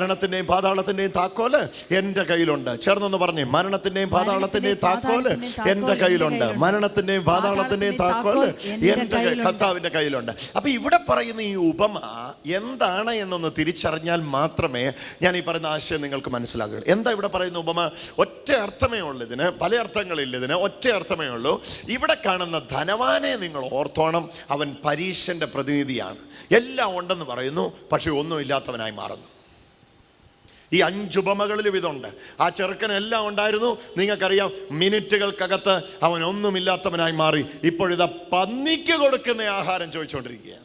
മരണത്തിന്റെയും പാതാളത്തിന്റെയും താക്കോൽ എന്റെ കയ്യിലുണ്ട്. ചേർന്നൊന്ന് പറഞ്ഞേ മരണത്തിന്റെയും പാതാളത്തിന്റെയും താക്കോൽ എന്റെ കയ്യിലുണ്ട്. മരണത്തിന്റെയും പാതാളത്തിന്റെയും താക്കോൽ എന്റെ കർത്താവിന്റെ കർത്താവിന്റെ കയ്യിലുണ്ട്. അപ്പൊ ഇവിടെ പറയുന്ന ഈ ഉപമ എന്താണ് എന്നൊന്ന് തിരിച്ചറിഞ്ഞാൽ മാത്രമേ ഞാൻ ഈ പറയുന്ന ആശയം നിങ്ങൾക്ക് മനസ്സിലാകുള്ളൂ എന്താ ഇവിടെ പറയുന്ന ഉപമ? ഒറ്റ അർത്ഥമേ ഉള്ളൂ ഇതിന്. പല അർത്ഥങ്ങളില്ല ഇതിന്. ഒറ്റ അർത്ഥമേ ഉള്ളൂ. ഇവിടെ കാണുന്ന ധനവാനെ നിങ്ങൾ ഓർത്തോണം. അവൻ പരീശന്റെ പ്രതിനിധിയാണ്. എല്ലാം ഉണ്ടെന്ന് പറയുന്നു. പക്ഷെ ഒന്നുമില്ലാത്തവനായി മാറുന്നു. ഈ അഞ്ചുപമകളിലും ഇതുണ്ട്. ആ ചെറുക്കൻ എല്ലാം ഉണ്ടായിരുന്നു. നിങ്ങൾക്കറിയാം മിനിറ്റുകൾക്കകത്ത് അവൻ ഒന്നുമില്ലാത്തവനായി മാറി. ഇപ്പോഴിതാ പന്നിക്ക് കൊടുക്കുന്ന ആഹാരം ചോദിച്ചുകൊണ്ടിരിക്കുകയാണ്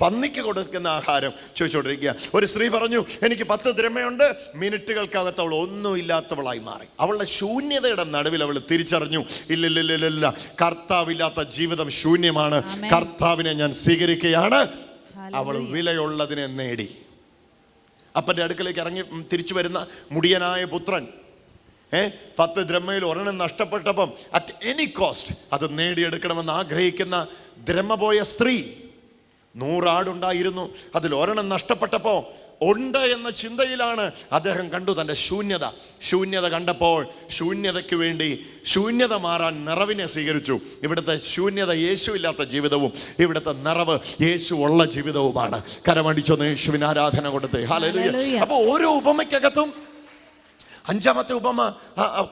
പന്നിക്ക് കൊടുക്കുന്ന ആഹാരം ചോദിച്ചുകൊണ്ടിരിക്കുക ഒരു സ്ത്രീ പറഞ്ഞു എനിക്ക് പത്ത് ദ്രമയുണ്ട് മിനിറ്റുകൾക്കകത്ത് അവൾ ഒന്നുമില്ലാത്തവളായി മാറി. അവളുടെ ശൂന്യതയുടെ നടുവിൽ അവൾ തിരിച്ചറിഞ്ഞു ഇല്ലില്ലില്ലില്ല കർത്താവില്ലാത്ത ജീവിതം ശൂന്യമാണ്. കർത്താവിനെ ഞാൻ സ്വീകരിക്കുകയാണ്. അവൾ വിലയുള്ളതിനെ നേടി. അപ്പന്റെ അടുക്കലേക്ക് ഇറങ്ങി തിരിച്ചു വരുന്ന മുടിയനായ പുത്രൻ. ഏ പത്ത് ദ്രമയിൽ ഒരെണ്ണം നഷ്ടപ്പെട്ടപ്പം അറ്റ് എനി കോസ്റ്റ് അത് നേടിയെടുക്കണമെന്ന് ആഗ്രഹിക്കുന്ന ദ്രമ പോയ സ്ത്രീ നൂറാടുണ്ടായിരുന്നു. അതിൽ ഒരെണ്ണം നഷ്ടപ്പെട്ടപ്പോൾ ഉണ്ട് എന്ന ചിന്തയിലാണ് അദ്ദേഹം കണ്ടു തന്റെ ശൂന്യത. ശൂന്യത കണ്ടപ്പോൾ ശൂന്യതയ്ക്ക് വേണ്ടി ശൂന്യത മാറാൻ നിറവിനെ സ്വീകരിച്ചു. ഇവിടുത്തെ ശൂന്യത യേശു ഇല്ലാത്ത ജീവിതവും ഇവിടുത്തെ നിറവ് യേശു ഉള്ള ജീവിതവുമാണ്. കരമടിച്ചൊന്ന് യേശുവിന് ആരാധന കൊടുത്തേ. ഹാലലുയ. അപ്പോൾ ഓരോ ഉപമയ്ക്കകത്തും അഞ്ചാമത്തെ ഉപമ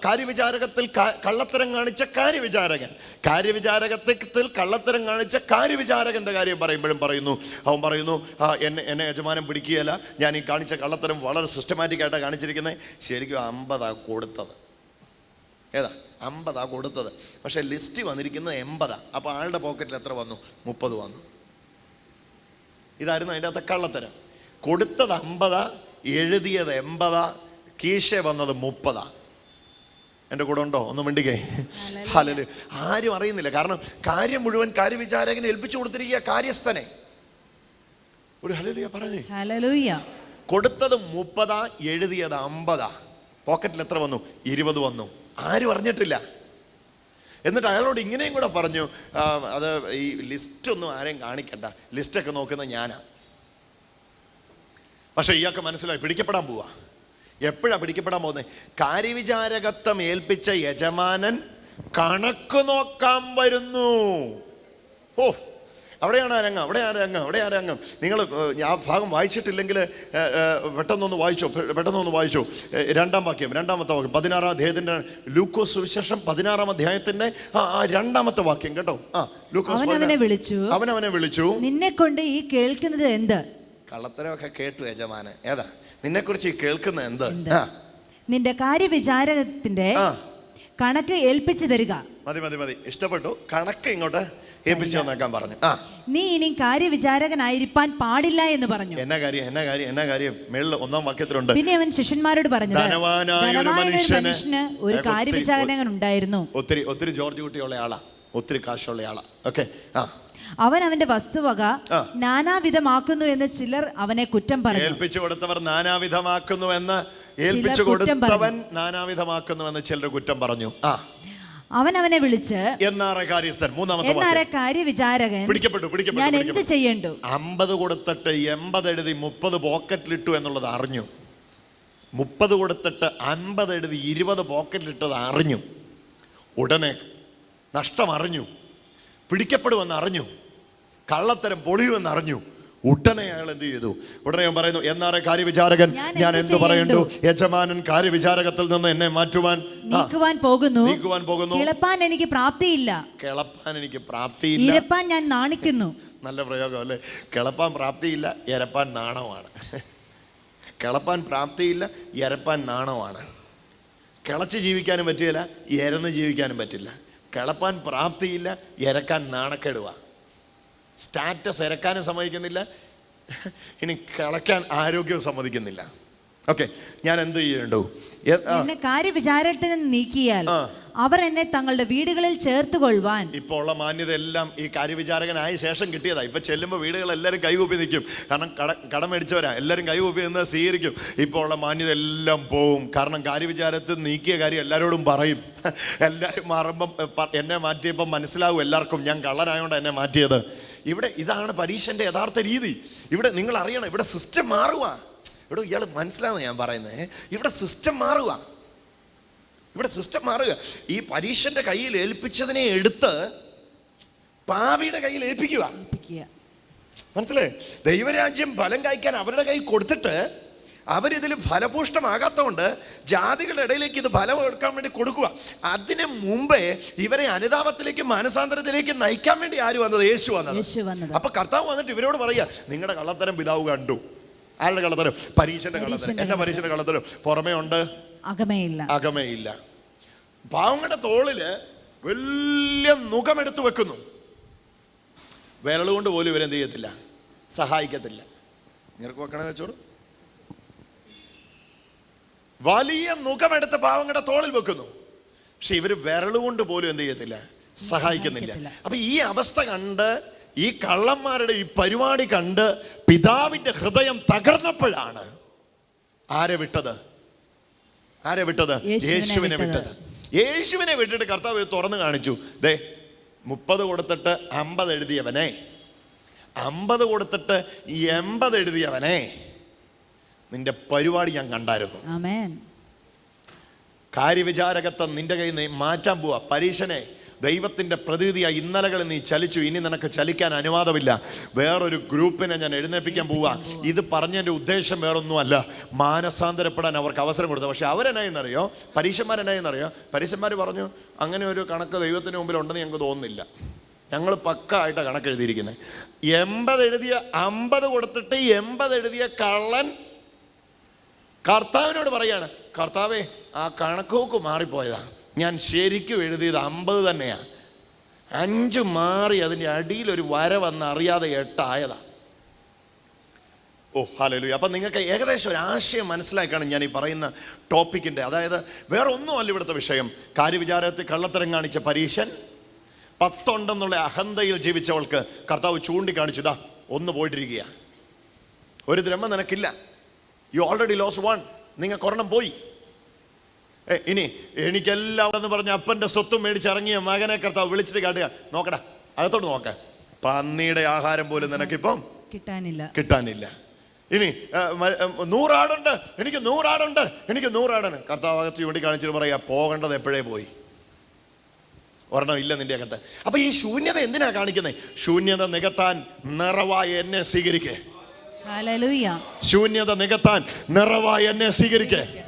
കാര്യവിചാരകത്തിൽ കള്ളത്തരം കാണിച്ച കാര്യവിചാരകൻ. കാര്യവിചാരകത്തിൽ കള്ളത്തരം കാണിച്ച കാര്യവിചാരകന്റെ കാര്യം പറയുമ്പോഴും പറയുന്നു. അവൻ പറയുന്നു എന്നെ എന്നെ യജമാനം പിടിക്കുകയല്ല. ഞാൻ ഈ കാണിച്ച കള്ളത്തരം വളരെ സിസ്റ്റമാറ്റിക് ആയിട്ടാണ് കാണിച്ചിരിക്കുന്നത് ശരിക്കും അമ്പതാ കൊടുത്തത്. ഏതാ? അമ്പതാ കൊടുത്തത്. പക്ഷേ ലിസ്റ്റ് വന്നിരിക്കുന്നത് എൺപതാ അപ്പോൾ ആളുടെ പോക്കറ്റിൽ എത്ര വന്നു? മുപ്പത് വന്നു. ഇതായിരുന്നു അതിന്റെ അകത്തെ കള്ളത്തരം. കൊടുത്തത് അമ്പതാ എഴുതിയത് എൺപതാ കീശ വന്നത് മുപ്പതാണ് എന്റെ കൂടെ ഉണ്ടോ? ഒന്ന് മിണ്ടിക്കേ. ഹലല് ആരും അറിയുന്നില്ല. കാരണം കാര്യം മുഴുവൻ കാര്യവിചാരകനെ ഏൽപ്പിച്ചു കൊടുത്തിരിക്കുക കാര്യസ്ഥനെ. ഒരു ഹലലിയ പറഞ്ഞേ. ഹല്ലേലൂയ. കൊടുത്തത് മുപ്പതാ എഴുതിയത് അമ്പതാ. പോക്കറ്റിൽ എത്ര വന്നു? ഇരുപത് വന്നു. ആരും അറിഞ്ഞിട്ടില്ല. എന്നിട്ട് അയാളോട് ഇങ്ങനെയും കൂടെ പറഞ്ഞു അത് ഈ ലിസ്റ്റ് ഒന്നും ആരെയും കാണിക്കണ്ട. ലിസ്റ്റൊക്കെ നോക്കുന്ന ഞാനാ. പക്ഷെ ഇയാൾക്ക് മനസ്സിലായി പിടിക്കപ്പെടാൻ പോവാ. എപ്പോഴാ പിടിക്കപ്പെടാൻ പോകുന്നത് കാര്യവിചാരകത്വം ഏൽപ്പിച്ച യജമാനൻ കണക്ക് നോക്കാൻ വരുന്നു. ഓ അവിടെയാണ് ആ രംഗം അവിടെ ആ രംഗം അവിടെ ആ രംഗം. നിങ്ങൾ ആ ഭാഗം വായിച്ചിട്ടില്ലെങ്കിൽ പെട്ടെന്നൊന്ന് വായിച്ചോ പെട്ടെന്നൊന്ന് വായിച്ചോ. രണ്ടാം വാക്യം രണ്ടാമത്തെ വാക്യം പതിനാറാം അധ്യായത്തിന്റെ ലൂക്കോസ് സുവിശേഷം പതിനാറാം അധ്യായത്തിന്റെ ആ ആ രണ്ടാമത്തെ വാക്യം കേട്ടോ. ആ ലൂക്കോസ് അവൻ അവനെ വിളിച്ചു. അവൻ അവനെ വിളിച്ചു. നിന്നെ കൊണ്ട് ഈ കേൾക്കുന്നത് എന്ത്? കള്ളത്തരമൊക്കെ കേട്ടു യജമാനെ ഏതാ? നിന്നെക്കുറിച്ച് കേൾക്കുന്ന എന്താ? നിന്റെ കാര്യവിചാരത്തിന്റെ കണക്ക് ഏൽപ്പിച്ചു തരിക. മതി മതി മതി. ഇഷ്ടപ്പെട്ടു. കണക്ക് ഇങ്ങോട്ട് ഏൽപ്പിച്ചു തന്നേക്കാൻ പറഞ്ഞു. ആ. നീ ഇനി കാര്യവിചാരകനായിരിക്കാൻ പാടില്ല എന്ന് പറഞ്ഞു. എന്നാ കാര്യം എന്നാ കാര്യം എന്നാ കാര്യം? മേളിൽ ഒന്നാം വാക്യത്തിലുണ്ട്. പിന്നെ അവൻ ശിഷ്യന്മാരോട് പറഞ്ഞു മനുഷ്യന് ഒരു കാര്യവിചാരകൻ ഉണ്ടായിരുന്നു ഒത്തിരി ഒത്തിരി ജോർജ് കുട്ടിയുള്ള ആളാ. ഒത്തിരി കാശുള്ള ആളാ. ഓക്കെ ആ. അവൻ അവന്റെ വസ്തുവക നാനാവിധമാക്കുന്നു എന്ന് ചിലർ അവനെ കുറ്റം പറഞ്ഞു. ഏൽപ്പിച്ചു കൊടുത്തവർ നാനാവിധമാക്കുന്നു എന്ന് ഏൽപ്പിച്ചു കൊടുത്തവൻ നാനാവിധമാക്കുന്നു എന്ന് ചിലർ കുറ്റം പറഞ്ഞു. ആ. അവൻ അവനെ വിളിച്ച് എന്നാറെ ഞാൻ എന്ത് പിടിക്കപ്പെട്ടു. ചെയ്യണ്ടു? അമ്പത് കൊടുത്തിട്ട് എൺപത് എഴുതി മുപ്പത് പോക്കറ്റിലിട്ടു എന്നുള്ളത് അറിഞ്ഞു. മുപ്പത് കൊടുത്തിട്ട് അൻപത് എഴുതി ഇരുപത് പോക്കറ്റിലിട്ടത് അറിഞ്ഞു. ഉടനെ നഷ്ടം അറിഞ്ഞു. പിടിക്കപ്പെടുമെന്ന് അറിഞ്ഞു. കള്ളത്തരം പൊളിയുമെന്ന് അറിഞ്ഞു ഉടനെ അയാൾ എന്ത് ചെയ്തു? ഉടനെ ഞാൻ പറയുന്നു എന്നാറെ കാര്യവിചാരകൻ? ഞാൻ എന്ത് പറയണ്ടു യജമാനൻ കാര്യവിചാരകത്തിൽ നിന്ന് എന്നെ മാറ്റുവാൻ നീക്കുവാൻ പോകുന്നു. നീക്കുവാൻ പോകുന്നു. കിളപ്പാൻ എനിക്ക് പ്രാപ്തിയില്ല. കിളപ്പാൻ എനിക്ക് പ്രാപ്തിയില്ല. ഇരപ്പാൻ ഞാൻ നാണിക്കുന്നു. നല്ല പ്രയോഗം അല്ലേ? കിളപ്പാൻ പ്രാപ്തിയില്ല ഇരപ്പാൻ നാണമാണ്. കിളപ്പാൻ പ്രാപ്തിയില്ല ഇരപ്പാൻ നാണമാണ്. കിളച്ച് ജീവിക്കാനും പറ്റില്ല ഇരന്ന് ജീവിക്കാനും പറ്റില്ല. കിളപ്പാൻ പ്രാപ്തിയില്ല ഇരക്കാൻ നാണക്കേടുവാ. സ്റ്റാറ്റസ് ഇരക്കാനും സമ്മതിക്കുന്നില്ല ഇനി കിളക്കാൻ ആരോഗ്യവും സമ്മതിക്കുന്നില്ല. ഓക്കെ ഞാൻ എന്ത് ചെയ്യണ്ടു? കാര്യവിചാരത്തിൽ നീക്കിയാൽ. അവർ എന്നെ തങ്ങളുടെ വീടുകളിൽ ചേർത്തുകൊള്ളുവാൻ. ഇപ്പോൾ ഉള്ള മാന്യത എല്ലാം ഈ കാര്യവിചാരകനായ ശേഷം കിട്ടിയതാ. ഇപ്പൊ ചെല്ലുമ്പോൾ വീടുകൾ എല്ലാവരും കൈകൂപ്പി നിൽക്കും. കാരണം കട കടം മേടിച്ചവരാ. എല്ലാവരും കൈകൂപ്പി നിന്ന് സ്വീകരിക്കും. ഇപ്പോൾ ഉള്ള മാന്യത എല്ലാം പോവും. കാരണം കാര്യവിചാരത്തിൽ നീക്കിയ കാര്യം എല്ലാവരോടും പറയും. എല്ലാവരും മാറുമ്പം എന്നെ മാറ്റിയപ്പോൾ മനസ്സിലാവും എല്ലാവർക്കും. ഞാൻ കള്ളനായോണ്ട് എന്നെ മാറ്റിയത്. ഇവിടെ ഇതാണ് പരീക്ഷന്റെ യഥാർത്ഥ രീതി. ഇവിടെ നിങ്ങൾ അറിയണം. ഇവിടെ സിസ്റ്റം മാറുക ഇവിടെ ഇയാൾ മനസ്സിലാവുന്ന ഞാൻ പറയുന്നത് ഇവിടെ സിസ്റ്റം മാറുക ഇവിടെ സിസ്റ്റം മാറുക. ഈ പരീക്ഷന്റെ കയ്യിൽ ഏൽപ്പിച്ചതിനെ എടുത്ത് പാവിയുടെ കയ്യിൽ ഏൽപ്പിക്കുക. മനസ്സിലേ? മനസ്സിലായി ദൈവരാജ്യം ഫലം കായ്ക്കാൻ അവരുടെ കൈ കൊടുത്തിട്ട് അവരിതിൽ ഫലപുഷ്ടമാകാത്തതുകൊണ്ട് ജാതികളുടെ ഇടയിലേക്ക് ഇത് ഫലം എടുക്കാൻ വേണ്ടി കൊടുക്കുക. അതിനു മുമ്പേ ഇവരെ അനുതാപത്തിലേക്ക് മാനസാന്തരത്തിലേക്ക് നയിക്കാൻ വേണ്ടി ആര് വന്നത്? യേശു വന്നത്. അപ്പൊ കർത്താവ് വന്നിട്ട് ഇവരോട് പറയുക നിങ്ങളുടെ കള്ളത്തരം പിതാവ് കണ്ടു. ആരുടെ കള്ളത്തരം? പരീക്ഷന്റെ കള്ളത്തരം. എന്റെ പരീക്ഷന്റെ കള്ളത്തരം. പുറമേ ഉണ്ട്? അകമേയില്ല അകമയില്ല പാവങ്ങളുടെ തോളിൽ വലിയ നുഖമെടുത്ത് വെക്കുന്നു. വിരൽ കൊണ്ട് പോലും ഇവരെന്ത് ചെയ്യത്തില്ല. സഹായിക്കത്തില്ല. നിങ്ങൾക്ക് വെക്കണേ വെച്ചോളൂ. വലിയ നുഖമെടുത്ത് പാവങ്ങളുടെ തോളിൽ വെക്കുന്നു. പക്ഷെ ഇവർ വിരൽ കൊണ്ട് പോലും എന്ത് ചെയ്യത്തില്ല. സഹായിക്കുന്നില്ല. അപ്പൊ ഈ അവസ്ഥ കണ്ട് ഈ കള്ളന്മാരുടെ ഈ പരിപാടി കണ്ട് പിതാവിന്റെ ഹൃദയം തകർന്നപ്പോഴാണ് ആരെ വിട്ടത്? ആരെ വിട്ടത്? യേശുവിനെ വിട്ടത്. യേശുവിനെ വിട്ടിട്ട് കർത്താവ് തുറന്ന് കാണിച്ചു. ദേ മുപ്പത് കൊടുത്തിട്ട് അമ്പത് എഴുതിയവനെ. അമ്പത് കൊടുത്തിട്ട് എൺപത് എഴുതിയവനെ. നിന്റെ പരിപാടി ഞാൻ കണ്ടായിരുന്നു. കാര്യവിചാരകത്വം നിന്റെ കയ്യിൽ നിന്ന് മാറ്റാൻ പോവാ. പരീക്ഷനെ ദൈവത്തിന്റെ പ്രതീതിയായി ഇന്നലകളിൽ നീ ചലിച്ചു ഇനി നിനക്ക് ചലിക്കാൻ അനുവാദമില്ല. വേറൊരു ഗ്രൂപ്പിനെ ഞാൻ എഴുന്നേൽപ്പിക്കാൻ പോവുക. ഇത് പറഞ്ഞതിന്റെ ഉദ്ദേശം വേറൊന്നുമല്ല. മാനസാന്തരപ്പെടാൻ അവർക്ക് അവസരം കൊടുത്തു. പക്ഷേ അവരെന്നായെന്നറിയോ? പരീക്ഷന്മാരെന്നായെന്നറിയോ പരീക്ഷന്മാർ പറഞ്ഞു അങ്ങനെ ഒരു കണക്ക് ദൈവത്തിന് മുമ്പിൽ ഉണ്ടെന്ന് ഞങ്ങൾക്ക് തോന്നുന്നില്ല. ഞങ്ങൾ പക്ക ആയിട്ടാണ് കണക്ക് എഴുതിയിരിക്കുന്നത് എൺപത് എഴുതിയ അമ്പത് കൊടുത്തിട്ട് എൺപത് എഴുതിയ കള്ളൻ കർത്താവിനോട് പറയാണ് കർത്താവേ ആ കണക്കൂക്ക് മാറിപ്പോയതാ. ഞാൻ ശരിക്കും എഴുതിയത് അമ്പത് തന്നെയാണ് അഞ്ച് മാറി അതിന്റെ അടിയിൽ ഒരു വര വന്ന് അറിയാതെ എട്ടായതാ. ഓ ഹലലു അപ്പം നിങ്ങൾക്ക് ഏകദേശം ഒരു ആശയം മനസ്സിലാക്കാണ് ഞാൻ ഈ പറയുന്ന ടോപ്പിക്കിന്റെ. അതായത് വേറെ ഒന്നുമല്ല ഇവിടുത്തെ വിഷയം. കാര്യവിചാരത്തിൽ കള്ളത്തരം കാണിച്ച പരീശൻ പത്തുണ്ടെന്നുള്ള അഹന്തയിൽ ജീവിച്ചവൾക്ക് കർത്താവ് ചൂണ്ടിക്കാണിച്ചു. ഇതാ ഒന്ന് പോയിട്ടിരിക്കുക ഒരു ദ്രഹ്മ നിനക്കില്ല. യു ഓൾറെഡി ലോസ് വൺ നിങ്ങൾ കൊറണം പോയി. ഇനി എനിക്കെല്ലാം എന്ന് പറഞ്ഞ അപ്പന്റെ സ്വത്തും മേടിച്ചിറങ്ങിയ മകനെ കർത്താവ് വിളിച്ചിട്ട് കാട്ടുക. നോക്കടാ അകത്തോട്ട് നോക്ക. പന്നിയുടെ ആഹാരം പോലും നിനക്കിപ്പം കിട്ടാനില്ല. കിട്ടാനില്ല. ഇനി നൂറാടുണ്ട്. എനിക്ക് നൂറാടുണ്ട്. എനിക്ക് നൂറാടാണ്. കർത്താവ് അകത്ത് ചൂണ്ടി കാണിച്ചിട്ട് പറയാ പോകേണ്ടത് എപ്പോഴേ പോയി? ഒരെണ്ണം ഇല്ല നിന്റെ അകത്ത്. അപ്പൊ ഈ ശൂന്യത എന്തിനാ കാണിക്കുന്നത് ശൂന്യത നികത്താൻ നിറവായി എന്നെ സ്വീകരിക്കേ. ശൂന്യത നികത്താൻ നിറവായി എന്നെ സ്വീകരിക്കേ.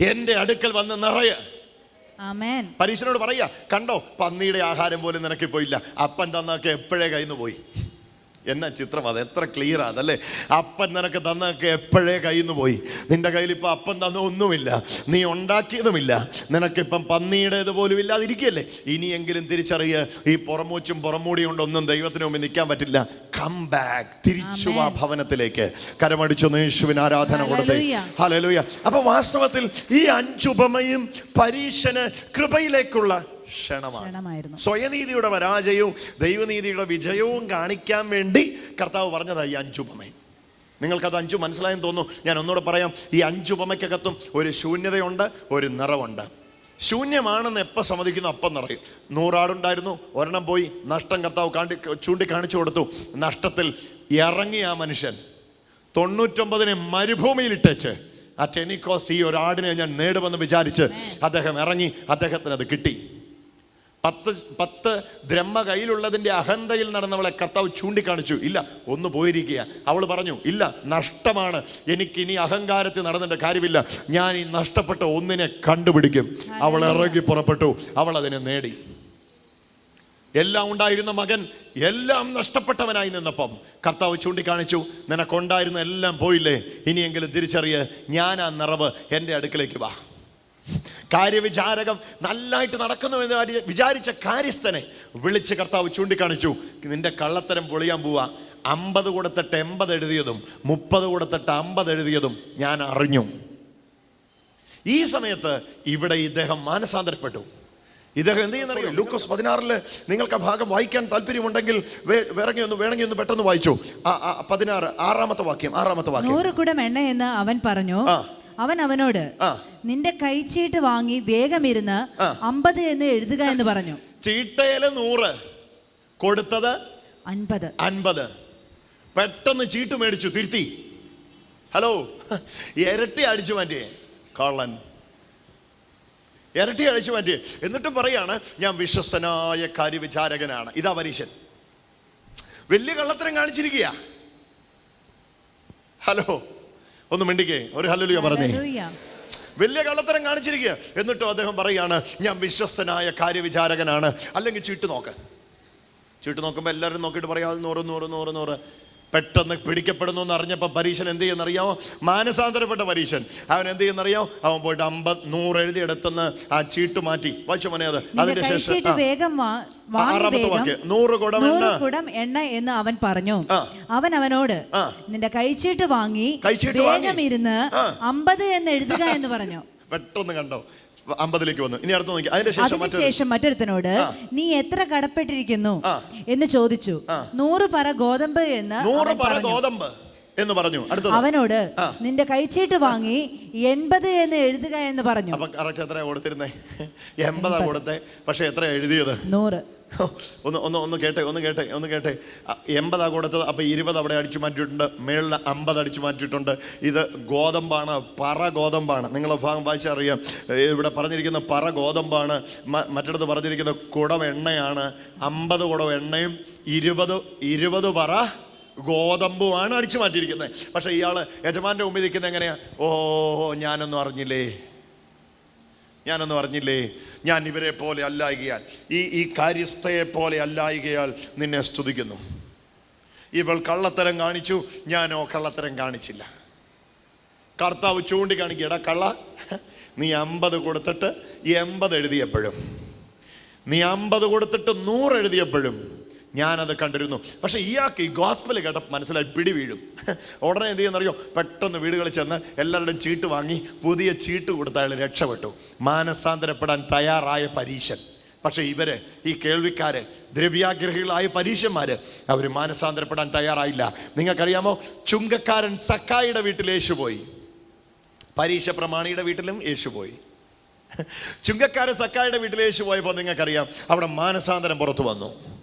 എന്റെ അടുക്കൽ വന്ന് നിറയ. പരീക്ഷനോട് പറയാ കണ്ടോ പന്നിയുടെ ആഹാരം പോലും നിനക്കിപ്പോയില്ല. അപ്പൻ തന്നൊക്കെ എപ്പോഴേ കയ്യിൽ നിന്ന് പോയി? എന്നാ ചിത്രം അത് എത്ര ക്ലിയർ അതല്ലേ അപ്പൻ നിനക്ക് തന്നൊക്കെ എപ്പോഴേ കയ്യിൽ നിന്ന് പോയി? നിന്റെ കയ്യിൽ ഇപ്പം അപ്പൻ തന്ന ഒന്നുമില്ല. നീ ഉണ്ടാക്കിയതുമില്ല. നിനക്കിപ്പം പന്നിയുടേത് പോലും ഇല്ലാതിരിക്കുകയല്ലേ? ഇനിയെങ്കിലും തിരിച്ചറിയ ഈ പുറമൂച്ചും പുറമൂടി കൊണ്ടൊന്നും ദൈവത്തിന് മുമ്പിൽ നിൽക്കാൻ പറ്റില്ല. കം ബാക്ക് തിരിച്ചു ആ ഭവനത്തിലേക്ക്. കരമടിച്ചു യേശുവിന് ആരാധന കൊടുത്തേ. ഹലോ ഹല്ലേലൂയ അപ്പൊ വാസ്തവത്തിൽ ഈ അഞ്ചുപമയും പരീശന് കൃപയിലേക്കുള്ള ക്ഷണമാണ്. ക്ഷണമായിരുന്നു. സ്വയനീതിയുടെ പരാജയവും ദൈവനീതിയുടെ വിജയവും കാണിക്കാൻ വേണ്ടി കർത്താവ് പറഞ്ഞതായി ഈ അഞ്ചുപമയും നിങ്ങൾക്കത് അഞ്ചു മനസ്സിലായെന്ന് തോന്നുന്നു. ഞാൻ ഒന്നുകൂടെ പറയാം. ഈ അഞ്ചുപമയ്ക്കകത്തും ഒരു ശൂന്യതയുണ്ട് ഒരു നിറവുണ്ട്. ശൂന്യമാണെന്ന് എപ്പോൾ സമ്മതിക്കുന്നു അപ്പം നിറയും. നൂറാടുണ്ടായിരുന്നു ഒരെണ്ണം പോയി നഷ്ടം കർത്താവ് കാണ്ടി ചൂണ്ടിക്കാണിച്ചു കൊടുത്തു. നഷ്ടത്തിൽ ഇറങ്ങി ആ മനുഷ്യൻ തൊണ്ണൂറ്റൊമ്പതിനെ മരുഭൂമിയിലിട്ടേച്ച് ആ ടെനിക്കോസ്റ്റ് ഈ ഒരാടിനെ ഞാൻ നേടുമെന്ന് വിചാരിച്ച് അദ്ദേഹം ഇറങ്ങി അദ്ദേഹത്തിന് അത് കിട്ടി. പത്ത് പത്ത് ദ്രഹ്മ കയ്യിലുള്ളതിന്റെ അഹന്തയിൽ നടന്നവളെ കർത്താവ് ചൂണ്ടിക്കാണിച്ചു. ഇല്ല ഒന്ന് പോയിരിക്കുക. അവൾ പറഞ്ഞു ഇല്ല നഷ്ടമാണ്. എനിക്ക് ഇനി അഹങ്കാരത്തിൽ നടന്നിട്ട് കാര്യമില്ല. ഞാൻ ഈ നഷ്ടപ്പെട്ട ഒന്നിനെ കണ്ടുപിടിക്കും. അവൾ ഇറങ്ങി പുറപ്പെട്ടു. അവൾ അതിനെ നേടി. എല്ലാം ഉണ്ടായിരുന്ന മകൻ എല്ലാം നഷ്ടപ്പെട്ടവനായി നിന്നപ്പം കർത്താവ് ചൂണ്ടിക്കാണിച്ചു നിനക്കുണ്ടായിരുന്ന എല്ലാം പോയില്ലേ? ഇനിയെങ്കിലും തിരിച്ചറിയ. ഞാൻ ആ നിറവ് എന്റെ അടുക്കലേക്ക് വാ. കാര്യവിചാരകം നല്ലതായിട്ട് നടക്കുന്നു എന്ന് വിചാരിച്ച കാര്യസ്ഥനെ വിളിച്ച് കർത്താവ് ചൂണ്ടിക്കാണിച്ചു. നിന്റെ കള്ളത്തരം പൊളിയാൻ പോവാ. അമ്പത് കൊടുത്തിട്ട് എൺപത് എഴുതിയതും മുപ്പത് കൊടുത്തിട്ട് അമ്പത് എഴുതിയതും ഞാൻ അറിഞ്ഞു. ഈ സമയത്ത് ഇവിടെ ഇദ്ദേഹം മാനസാന്തരപ്പെട്ടു. ഇദ്ദേഹം എന്ത് ചെയ്യുന്നറിയോ ലൂക്കോസ് പതിനാറിൽ നിങ്ങൾക്ക് ആ ഭാഗം വായിക്കാൻ താല്പര്യമുണ്ടെങ്കിൽ വേ- വേണമെങ്കിൽ ഒന്ന് വേണമെങ്കിൽ ഒന്ന് പെട്ടെന്ന് വായിച്ചു. പതിനാറ് ആറാമത്തെ വാക്യം ആറാമത്തെ വാക്യം. നൂറ് കുടം എണ്ണ എന്ന് അവൻ പറഞ്ഞു. അവൻ അവനോട് നിന്റെ കൈച്ചീട്ട് വാങ്ങി വേഗം ഇരുന്ന്. അമ്പത് എന്ന് എഴുതുക എന്ന് പറഞ്ഞു. ചീട്ടയിൽ നൂറ്. കൊടുത്തത്? അൻപത്. അൻപത്. പെട്ടെന്ന് ചീട്ട് മേടിച്ചു തിരുത്തി. ഹലോ ഇരട്ടി അടിച്ചു മാറ്റിയേ. കള്ളൻ. ഇരട്ടി അടിച്ചു മാറ്റിയേ. എന്നിട്ടും പറയാണ് ഞാൻ വിശ്വസ്തനായ കാര്യവിചാരകനാണ്. ഇതാ പരീശൻ. വലിയ കള്ളത്തരം കാണിച്ചിരിക്കുക ഹലോ. ഒന്ന് മിണ്ടിക്കേ. ഒരു ഹല്ലേലൂയ പറഞ്ഞേ. വലിയ കള്ളത്തരം കാണിച്ചിരിക്കുക. എന്നിട്ടോ അദ്ദേഹം പറയാണ് ഞാൻ വിശ്വസ്തനായ കാര്യവിചാരകനാണ്. അല്ലെങ്കിൽ ചീട്ട് നോക്ക് ചീട്ട് നോക്കുമ്പോൾ എല്ലാവരും നോക്കിയിട്ട് പറയാം നൂറ് നൂറ് നൂറ് നൂറ്. പെട്ടെന്ന് പിടിക്കപ്പെടുന്നു എന്ന് അറിഞ്ഞപ്പോൾ പരീശൻ എന്ത് ചെയ്യുന്നറിയാമോ മാനസാന്തരപ്പെട്ട പരീശൻ. അവൻ എന്ത് ചെയ്യുന്നറിയോ അവൻ പോയിട്ട് അമ്പത് നൂറ് എഴുതിയെടുത്തുനിന്ന് ആ ചീട്ട് മാറ്റി. വായിച്ചു മോനെ അത്? അതിന്റെ ശേഷം നൂറ് കുടം എണ്ണ. എന്ന് അവൻ പറഞ്ഞു. അവൻ അവനോട്. നിന്റെ കൈച്ചീട്ട് വാങ്ങി. വേഗം ഇരുന്ന് അമ്പത് എന്ന് എഴുതുക എന്ന് പറഞ്ഞു. പെട്ടെന്ന് കണ്ടോ? അമ്പതിലേക്ക് വന്നു. ഇനി അടുത്ത് നോക്കി അതിന്റെ ശേഷം മറ്റൊരു അതിനുശേഷം മറ്റൊരുത്തനോട് നീ എത്ര കടപ്പെട്ടിരിക്കുന്നു? എന്ന് ചോദിച്ചു. നൂറ് പറ ഗോതമ്പ് എന്ന് നൂറ് പറ. ഗോതമ്പ് എന്ന് പറഞ്ഞു. അടുത്തത്. അവനോട്. നിന്റെ കൈച്ചീട്ട് വാങ്ങി എൺപത് എന്ന് എഴുതുക എന്ന് പറഞ്ഞു. അപ്പൊ കറക്റ്റ് എത്ര കൊടുത്തിരുന്നേ? എൺപതാ കൊടുത്തേ. പക്ഷെ എത്ര എഴുതിയത്? നൂറ്. ഒന്ന് ഒന്ന് ഒന്ന് കേട്ടെ ഒന്ന് കേട്ടെ ഒന്ന് കേട്ടെ. എൺപതാണ് എൺപതാ കൊടുത്തത് അപ്പോൾ ഇരുപത് അവിടെ അടിച്ചു മാറ്റിയിട്ടുണ്ട്. മേളിൽ അമ്പത് അടിച്ചു മാറ്റിയിട്ടുണ്ട്. ഇത് ഗോതമ്പാണ് പറ ഗോതമ്പാണ്. നിങ്ങളെ ഭാഗം വായിച്ചറിയാം ഇവിടെ പറഞ്ഞിരിക്കുന്ന പറ ഗോതമ്പാണ് മറ്റിടത്ത് പറഞ്ഞിരിക്കുന്ന കുടം എണ്ണയാണ്. അമ്പത് കുടം എണ്ണയും ഇരുപത് ഇരുപത് പറ ഗോതമ്പുമാണ് അടിച്ചു മാറ്റിയിരിക്കുന്നത്. പക്ഷേ ഇയാൾ യജമാന്റെ മുമ്പിൽ നിൽക്കുന്നത് എങ്ങനെയാണ് ഓ ഞാനൊന്നും അറിഞ്ഞില്ലേ? ഞാനൊന്നും പറഞ്ഞില്ലേ? ഞാൻ ഇവരെ പോലെ അല്ലായികയാൽ ഈ ഈ കാര്യസ്ഥയെ പോലെ അല്ലായികയാൽ നിന്നെ സ്തുതിക്കുന്നു. ഇവൾ കള്ളത്തരം കാണിച്ചു ഞാനോ കള്ളത്തരം കാണിച്ചില്ല. കർത്താവ് ചൂണ്ടിക്കാണിക്കടാ കള്ള നീ അമ്പത് കൊടുത്തിട്ട് എൺപത് എഴുതിയപ്പോഴും നീ അമ്പത് കൊടുത്തിട്ട് നൂറ് എഴുതിയപ്പോഴും ഞാനത് കണ്ടിരുന്നു. പക്ഷേ ഇയാൾക്ക് ഈ ഗോസ്പൽ കേട്ട മനസ്സിലായി പിടി വീഴും ഉടനെ എന്ത് ചെയ്യുന്നറിയോ പെട്ടെന്ന് വീടുകളിൽ ചെന്ന് എല്ലാവരുടെയും ചീട്ട് വാങ്ങി പുതിയ ചീട്ട് കൊടുത്ത് അയാൾ രക്ഷപ്പെട്ടു. മാനസാന്തരപ്പെടാൻ തയ്യാറായ പരീശൻ. പക്ഷേ ഇവർ ഈ കേൾവിക്കാര് ദ്രവ്യാഗ്രഹികളായ പരീശന്മാര് അവർ മാനസാന്തരപ്പെടാൻ തയ്യാറായില്ല. നിങ്ങൾക്കറിയാമോ? ചുങ്കക്കാരൻ സക്കായിയുടെ വീട്ടിൽ യേശു പോയി. പരീശ പ്രമാണിയുടെ വീട്ടിലും യേശു പോയി. ചുങ്കക്കാരൻ സക്കായിയുടെ വീട്ടിൽ യേശു പോയപ്പോൾ നിങ്ങൾക്കറിയാം അവിടെ മാനസാന്തരം പുറത്തു വന്നു.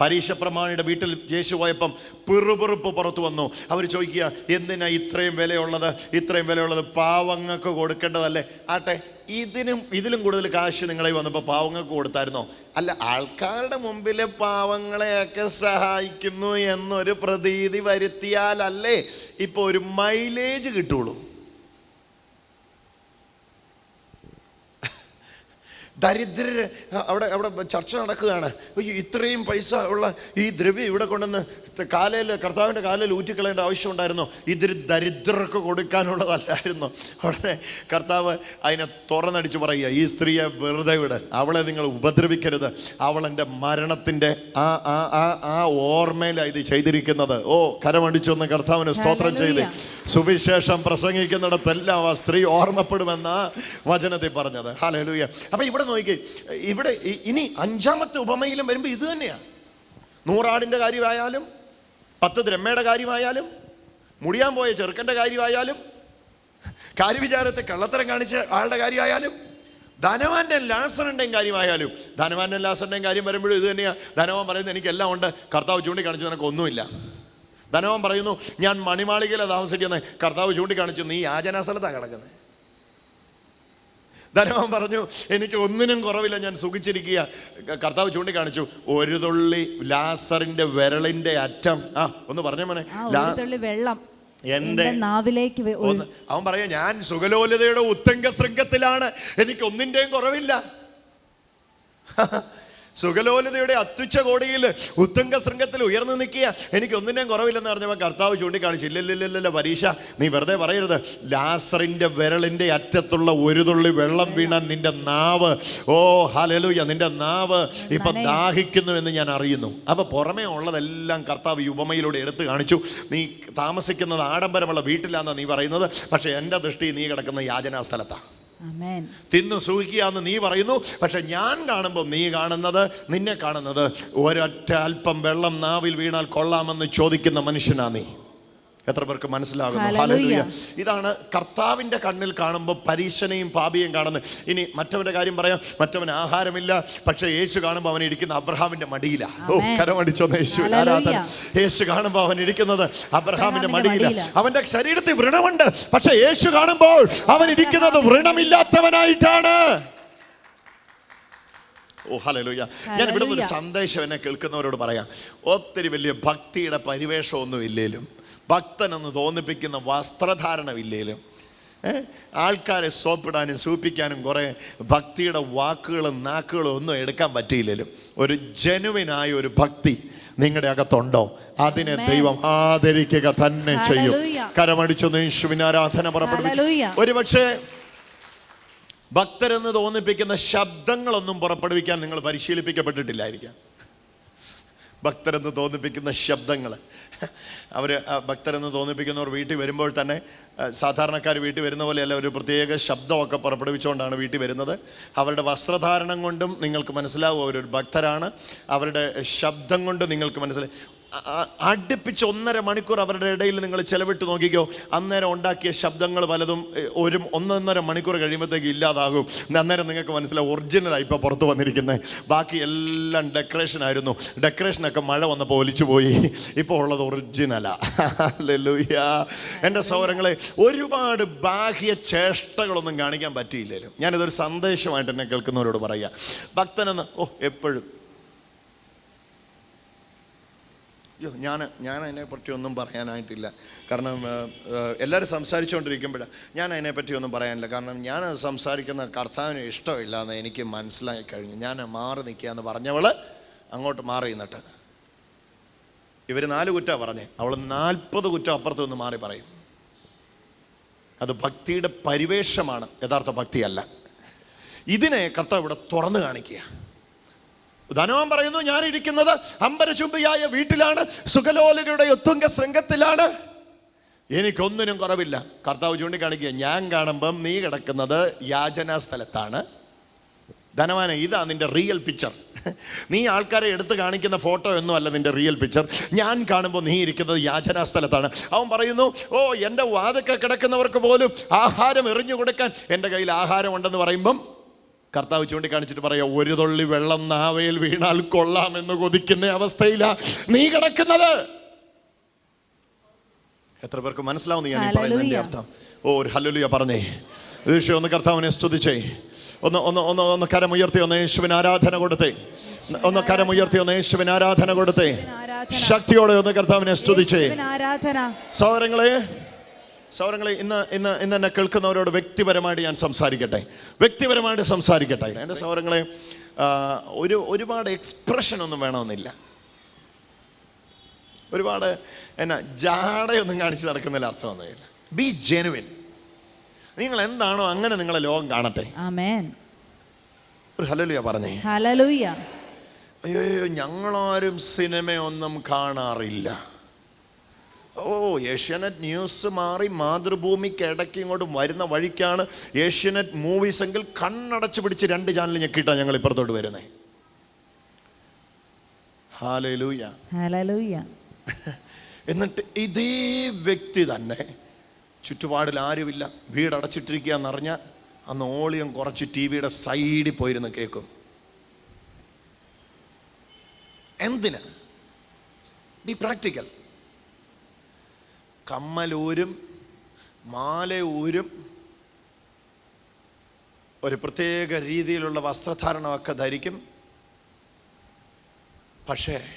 പരീക്ഷ പ്രമാണിയുടെ വീട്ടിൽ യേശു പോയപ്പം പിറുപിറുപ്പ് പുറത്തു വന്നു. അവർ ചോദിക്കുക എന്തിനാ ഇത്രയും വിലയുള്ളത്? ഇത്രയും വിലയുള്ളത് പാവങ്ങൾക്ക് കൊടുക്കേണ്ടതല്ലേ? ആട്ടെ ഇതിനും ഇതിലും കൂടുതൽ കാശ് നിങ്ങളെ വന്നപ്പോൾ പാവങ്ങൾക്ക് കൊടുത്തായിരുന്നോ? അല്ല ആൾക്കാരുടെ മുമ്പിൽ പാവങ്ങളെയൊക്കെ സഹായിക്കുന്നു എന്നൊരു പ്രതീതി വരുത്തിയാലല്ലേ ഇപ്പോൾ ഒരു മൈലേജ് കിട്ടുള്ളൂ. ദരിദ്രര് അവിടെ അവിടെ ചർച്ച നടക്കുകയാണ്. അയ്യോ ഇത്രയും പൈസ ഉള്ള ഈ ദ്രവ്യം ഇവിടെ കൊണ്ടുവന്ന് കാലയിൽ കർത്താവിന്റെ കാലയിൽ ഊറ്റിക്കളയേണ്ട ആവശ്യമുണ്ടായിരുന്നു. ഇതിൽ ദരിദ്രർക്ക് കൊടുക്കാനുള്ളതല്ലായിരുന്നു. ഉടനെ കർത്താവ് അതിനെ തുറന്നടിച്ച് പറയുക ഈ സ്ത്രീയെ വെറുതെ വിട്. അവളെ നിങ്ങൾ ഉപദ്രവിക്കരുത്. അവളെന്റെ മരണത്തിന്റെ ആ ആ ആ ആ ഓർമ്മയിലാണ് ഇത് ചെയ്തിരിക്കുന്നത്. ഓ കരമടിച്ചൊന്ന് കർത്താവിന് സ്തോത്രം ചെയ്ത്. സുവിശേഷം പ്രസംഗിക്കുന്നിടത്തെല്ലാം ആ സ്ത്രീ ഓർമ്മപ്പെടുമെന്ന വചനത്തിൽ പറഞ്ഞത്. ഹാലൂയ അപ്പം ഇവിടെ നോക്കി ഇവിടെ ഇനി അഞ്ചാമത്തെ ഉപമയിലും വരുമ്പോൾ ഇത് തന്നെയാണ് നൂറാടിന്റെ കാര്യമായാലും പത്ത് ദ്രമ്മയുടെ കാര്യമായാലും മുടിയാൻ പോയ ചെറുക്കന്റെ കാര്യമായാലും കാര്യവിചാരത്തെ കള്ളത്തരം കാണിച്ച ആളുടെ കാര്യമായാലും ധനവാന്റെ ലാസറിന്റെയും കാര്യമായാലും ധനവാന്റെ ലാസറിന്റെയും കാര്യം വരുമ്പോഴും ഇത് തന്നെയാണ് ധനവാൻ പറയുന്നത് എനിക്കെല്ലാം ഉണ്ട്. കർത്താവ് ചൂണ്ടിക്കാണിച്ചു നിനക്ക് ഒന്നുമില്ല. ധനവാൻ പറയുന്നു ഞാൻ മണിമാളികയിലാണ് താമസിക്കുന്നത്. കർത്താവ് ചൂണ്ടിക്കാണിച്ചു നീ യാചനാ സ്ഥലത്താണ് കിടക്കുന്നത്. ധനവാൻ പറഞ്ഞു എനിക്ക് ഒന്നിനും കുറവില്ല ഞാൻ സുഖിച്ചിരിക്കുക. കർത്താവ് ചൂണ്ടിക്കാണിച്ചു ഒരു തുള്ളി ലാസറിന്റെ വിരളിന്റെ അറ്റം. ആ ഒന്ന് പറഞ്ഞ മോനെ. വെള്ളം എന്റെ നാവിലേക്ക് അവൻ പറയാ ഞാൻ സുഖലോലതയുടെ ഉത്തംഗ ശൃംഗത്തിലാണ് എനിക്ക് ഒന്നിന്റെയും കുറവില്ല. സുഖലോലതയുടെ അത്യുച്ച കോടിയിൽ ഉത്തംഗ ശൃംഗത്തിൽ ഉയർന്നു നിൽക്കുക എനിക്ക് ഒന്നിന്റെയും കുറവില്ലെന്ന് പറഞ്ഞപ്പോൾ കർത്താവ് ചൂണ്ടിക്കാണിച്ചു ഇല്ലല്ലില്ലല്ല പരീക്ഷ നീ വെറുതെ പറയരുത്. ലാസറിന്റെ വിരളിന്റെ അറ്റത്തുള്ള ഒരു തുള്ളി വെള്ളം വീണാൻ നിന്റെ നാവ്. ഓ ഹലലുയ നിന്റെ നാവ് ഇപ്പൊ ദാഹിക്കുന്നു എന്ന് ഞാൻ അറിയുന്നു. അപ്പൊ പുറമേ ഉള്ളതെല്ലാം കർത്താവ് ഈ ഉപമയിലൂടെ എടുത്തു കാണിച്ചു. നീ താമസിക്കുന്നത് ആഡംബരമുള്ള വീട്ടിലാണെന്നാണ് നീ പറയുന്നത്. പക്ഷേ എന്റെ ദൃഷ്ടി നീ കിടക്കുന്ന യാചനാ സ്ഥലത്താണ് തിന്ന് സൂഹിക്കുകയെന്ന് നീ പറയുന്നു. പക്ഷെ ഞാൻ കാണുമ്പോൾ നീ കാണുന്നത് നിന്നെ കാണുന്നത്. ഒരൊറ്റ അല്പം വെള്ളം നാവിൽ വീണാൽ കൊള്ളാമെന്ന് ചോദിക്കുന്ന മനുഷ്യനാ നീ. എത്ര പേർക്ക് മനസ്സിലാകുന്നു. ഇതാണ് കർത്താവിന്റെ കണ്ണിൽ കാണുമ്പോൾ പരീക്ഷനെയും പാപിയും കാണുന്നത്. ഇനി മറ്റവന്റെ കാര്യം പറയാം. മറ്റവൻ ആഹാരമില്ല. പക്ഷേ യേശു കാണുമ്പോൾ അവൻ ഇരിക്കുന്ന അബ്രഹാമിന്റെ മടിയില്ല ഓ. കരമടിച്ചോന്ന് യേശു. ആരാധന. യേശു കാണുമ്പോൾ അവൻ ഇരിക്കുന്നത് അബ്രഹാമിന്റെ മടിയില്ല അവന്റെ അവന്റെ ശരീരത്തിൽ വ്രണമുണ്ട്. പക്ഷേ യേശു കാണുമ്പോൾ അവൻ ഇരിക്കുന്നത് വ്രണമില്ലാത്തവനായിട്ടാണ്. ഓ ഹല്ലേലൂയ. ഞാൻ ഇവിടെ ഒരു. സന്ദേശം എന്നെ കേൾക്കുന്നവരോട് പറയാം. ഒത്തിരി വലിയ ഭക്തിയുടെ പരിവേഷമൊന്നും ഇല്ലേലും. ഭക്തനെന്ന് തോന്നിപ്പിക്കുന്ന വസ്ത്രധാരണമില്ലേലും? ആൾക്കാരെ സോപ്പിടാനും സൂപ്പിക്കാനും കുറേ ഭക്തിയുടെ വാക്കുകളും നാക്കുകളും ഒന്നും എടുക്കാൻ പറ്റിയില്ലേലും ഒരു ജനുവിനായ ഒരു ഭക്തി നിങ്ങളുടെ അകത്തുണ്ടോ അതിനെ. ദൈവം ആദരിക്കുക തന്നെ ചെയ്യും. കരമടിച്ചൊന്ന് യേശുവിന് ആരാധന പുറപ്പെടുവിക്കും. ഒരുപക്ഷെ ഭക്തരെന്ന് തോന്നിപ്പിക്കുന്ന ശബ്ദങ്ങളൊന്നും പുറപ്പെടുവിക്കാൻ നിങ്ങൾ പരിശീലിപ്പിക്കപ്പെട്ടിട്ടില്ലായിരിക്കാം ഭക്തരെന്ന് തോന്നിപ്പിക്കുന്ന ശബ്ദങ്ങൾ അവർ ഭക്തരെന്ന് തോന്നിപ്പിക്കുന്നവർ വീട്ടിൽ വരുമ്പോൾ തന്നെ സാധാരണക്കാർ വീട്ടിൽ വരുന്ന പോലെയല്ല ഒരു പ്രത്യേക ശബ്ദമൊക്കെ പുറപ്പെടുവിച്ചുകൊണ്ടാണ് വീട്ടിൽ വരുന്നത്. അവരുടെ വസ്ത്രധാരണം കൊണ്ടും നിങ്ങൾക്ക് മനസ്സിലാവും അവരൊരു ഭക്തരാണ്. അവരുടെ ശബ്ദം കൊണ്ടും നിങ്ങൾക്ക് അ- അടുപ്പിച്ച് ഒന്നര മണിക്കൂർ അവരുടെ ഇടയിൽ നിങ്ങൾ ചെലവിട്ട് നോക്കിക്കോ. അന്നേരം ഉണ്ടാക്കിയ ശബ്ദങ്ങൾ പലതും ഒരു ഒന്നൊന്നര മണിക്കൂർ കഴിയുമ്പോഴത്തേക്ക് ഇല്ലാതാകും. അന്നേരം നിങ്ങൾക്ക് മനസ്സിലാവും ഒറിജിനലായി ഇപ്പോൾ പുറത്ത് വന്നിരിക്കുന്നത് ബാക്കി എല്ലാം ഡെക്കറേഷൻ ആയിരുന്നു. ഡെക്കറേഷനൊക്കെ മഴ വന്നപ്പോൾ ഒലിച്ചു പോയി. ഇപ്പോൾ ഉള്ളത് ഒറിജിനലൂയ ലൂയ എന്റെ സൗരങ്ങളെ ഒരുപാട് ബാഹ്യ ചേഷ്ടകളൊന്നും കാണിക്കാൻ പറ്റിയില്ലല്ലോ ഞാനിതൊരു സന്ദേശമായിട്ട് എന്നെ കേൾക്കുന്നവരോട് പറയുക ഭക്തനെന്ന് ഓ എപ്പോഴും. അയ്യോ ഞാൻ ഞാൻ അതിനെപ്പറ്റി ഒന്നും പറയാനായിട്ടില്ല. കാരണം എല്ലാവരും സംസാരിച്ചുകൊണ്ടിരിക്കുമ്പോഴാണ് ഞാൻ അതിനെപ്പറ്റി ഒന്നും പറയാനില്ല. കാരണം ഞാൻ സംസാരിക്കുന്ന കർത്താവിന് ഇഷ്ടമില്ല എന്ന് എനിക്ക് മനസ്സിലായി കഴിഞ്ഞു. ഞാൻ മാറി നിൽക്കുക എന്ന് പറഞ്ഞവൾ അങ്ങോട്ട് മാറി നിന്നിട്ട്. ഇവർ നാല് കുറ്റമാണ് പറഞ്ഞേ. അവൾ നാൽപ്പത് കുറ്റം അപ്പുറത്ത് നിന്ന് മാറി പറയും. അത് ഭക്തിയുടെ പരിവേഷമാണ്. യഥാർത്ഥ ഭക്തിയല്ല. ഇതിനെ കർത്താവ് ഇവിടെ തുറന്നു കാണിക്കുക ധനവാൻ പറയുന്നു ഞാൻ ഇരിക്കുന്നത് അമ്പരചുംബിയായ വീട്ടിലാണ് സുഖലോലുകളുടെ ഒത്തുങ്ക ശൃംഗത്തിലാണ്. എനിക്കൊന്നിനും കുറവില്ല. കർത്താവ് ചൂണ്ടിക്കാണിക്കുക ഞാൻ കാണുമ്പം നീ കിടക്കുന്നത് യാചനാ സ്ഥലത്താണ്. ധനവാന ഇതാ നിന്റെ റിയൽ പിക്ചർ നീ ആൾക്കാരെ എടുത്ത് കാണിക്കുന്ന ഫോട്ടോ ഒന്നും അല്ല നിന്റെ റിയൽ പിക്ചർ ഞാൻ കാണുമ്പോൾ നീ ഇരിക്കുന്നത് യാചനാ സ്ഥലത്താണ്. അവൻ പറയുന്നു ഓ എന്റെ വാതൊക്കെ കിടക്കുന്നവർക്ക് പോലും ആഹാരം എറിഞ്ഞു കൊടുക്കാൻ എന്റെ കയ്യിൽ ആഹാരം ഉണ്ടെന്ന് പറയുമ്പം കർത്താവ് ചൂണ്ടിക്കാണിച്ചിട്ട് പറയാം ഒരു തുള്ളി വെള്ളം നാവയിൽ വീണാൽ കൊള്ളാമെന്ന് കൊതിക്കുന്ന അവസ്ഥയിലാ നീ കിടക്കുന്നത്. എത്ര പേർക്ക് മനസ്സിലാവുന്നു ഞാൻ പറയുന്നതിന്റെ അർത്ഥം. ഓ ഒരു ഹല്ലുലിയ പറഞ്ഞേ. യേശു ഒന്ന് കർത്താവിനെ സ്തുതിച്ചേ. ഒന്ന് ഒന്ന് ഒന്ന് ഒന്ന് കരമുയർത്തി ഒന്ന് യേശുവിന് ആരാധന കൊടുത്തേ. ഒന്ന് കരമുയർത്തി ഒന്ന് യേശുവിന് ആരാധന കൊടുത്തേ. ശക്തിയോടെ ഒന്ന് കർത്താവിനെ സ്തുതിച്ചേ. സഹോദരങ്ങളെ സഹോദരങ്ങളെ ഇന്ന് ഇന്ന് ഇന്ന് എന്നെ കേൾക്കുന്നവരോട് വ്യക്തിപരമായിട്ട് ഞാൻ സംസാരിക്കട്ടെ. വ്യക്തിപരമായിട്ട് സംസാരിക്കട്ടെ. എന്റെ സൗരങ്ങളെ ഒരു ഒരുപാട് എക്സ്പ്രഷൻ ഒന്നും വേണമെന്നില്ല. ഒരുപാട് എന്നാ ജാടയൊന്നും കാണിച്ച് നടക്കുന്നതിൽ അർത്ഥമൊന്നുമില്ല. ബി ജെനുവിൻ നിങ്ങൾ എന്താണോ അങ്ങനെ നിങ്ങളെ ലോകം കാണട്ടെ. ആമേൻ. ഒരു ഹലലുയ പറഞ്ഞേ. ഹല്ലേലൂയ. അയ്യോ അയ്യോ ഞങ്ങളാരും സിനിമയൊന്നും കാണാറില്ല. ഓ ഏഷ്യാനെറ്റ് ന്യൂസ് മാറി മാതൃഭൂമിക്ക് ഇടയ്ക്ക് ഇങ്ങോട്ട് വരുന്ന വഴിക്കാണ് ഏഷ്യാനെറ്റ് മൂവീസ് എങ്കിൽ കണ്ണടച്ച് പിടിച്ച് രണ്ട് ചാനൽ ഞെക്കിയിട്ടാണ് ഞങ്ങൾ ഇപ്പുറത്തോട്ട് വരുന്നത് ഹാലൂയ എന്നിട്ട് ഇതേ വ്യക്തി തന്നെ ചുറ്റുപാടിൽ ആരുമില്ല. വീടടച്ചിട്ടിരിക്കുക എന്നറിഞ്ഞാൽ അന്ന് ഓളിയം കുറച്ച് ടി വിയുടെ സൈഡിൽ പോയിരുന്ന് കേൾക്കും. എന്തിന്? ബി പ്രാക്ടിക്കൽ കമ്മലൂരും മാലയൂരും ഒരു പ്രത്യേക രീതിയിലുള്ള വസ്ത്രധാരണമൊക്കെ ധരിക്കും. പക്ഷേ